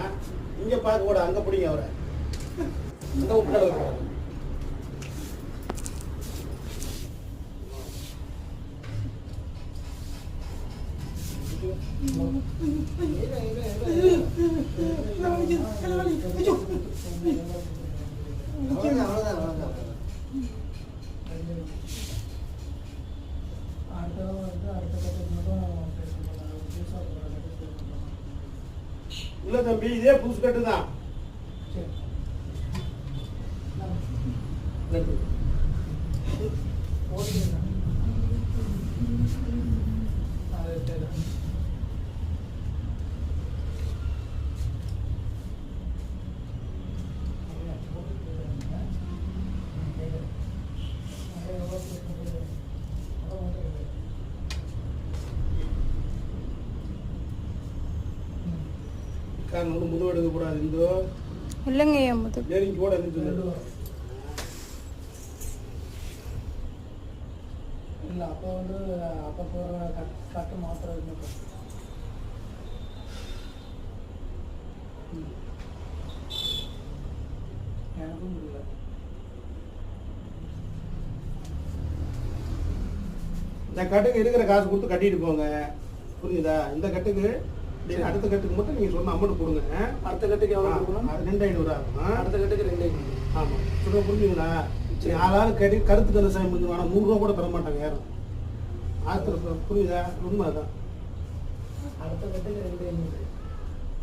ஆ? இங்க பார்க்க கூட அங்க பிடிங்க அவரை அந்த உட்கார வைக்கிறாரு அவ்வளவுதான், இல்ல தம்பி இதே புதுசு கட்டு தான் காரணம் வந்து முதுகு எடுக்க கூடாது இந்தோ. இல்லைங்க என் முது நெருங்கி கூட இருந்து இல்லை அப்போ வந்து அப்போ போகிற கட் கட்டு மாத்திரம் எனக்கும் இல்லை இந்த கட்டுக்கு இருக்கிற காசு கொடுத்து கட்டிட்டு போங்க. புரியுதா? இந்த கட்டுக்கு அடுத்த கட்டுக்கு மட்டும் நீங்க சொன்ன அமௌண்ட் கொடுங்க. அடுத்த கட்டுக்கு எவ்வளோ கொடுக்கணும்? ரெண்டு ஐநூறு ஆகும் அடுத்த கட்டுக்கு ரெண்டு ஐநூறு. ஆமா. சொல்ல புரிஞ்சுங்களா? சரி ஆளாலும் கட்டி கருத்து கந்த சாமி முடிஞ்சு வேணா நூறுரூவா கூட தர மாட்டாங்க யாரும். ஆத்திர புரியுதா? உண்மை அதான். அடுத்த கட்டுக்கு ரெண்டு ஐநூறு.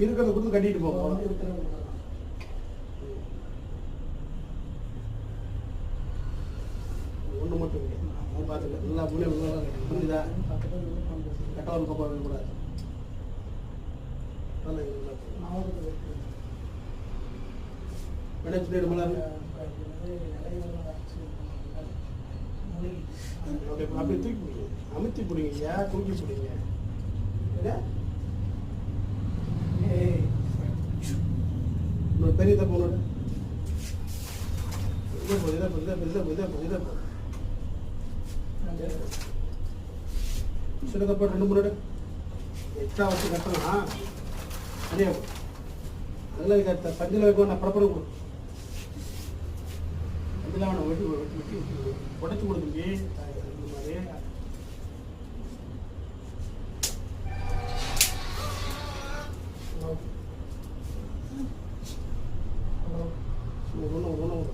இருக்கிறத கொடுத்து கட்டிட்டு கொடுக்கலாம். ஒன்று மட்டும் இல்லை அவன் பார்த்துக்க எல்லா புள்ளையும் புரியுதா. கட்டவன் பக்கம் இருக்கக்கூடாது மேடம் சொல்லிடு தூக்கி பிடிங்க அமுத்தி பிடிங்க ஐயா தூக்கி பிடிங்க என்ன? பெரிய தப்பு ஒன்று இதை போ இதை போ இதை சில தப்பு ரெண்டு மூணு எக்ஸ்ட்ரா வச்சு கட்டலாம் பரப்பரம் கொடு பஞ்சில் வேணாம் வெட்டி வெட்டி வெட்டி வெட்டி உடச்சி கொடுத்துருக்கி இந்த மாதிரி ஒன்று ஒன்று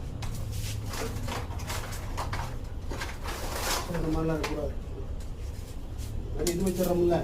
இந்த மாதிரிலாம் இருக்கக்கூடாது அது இது வச்சிடறோம்ல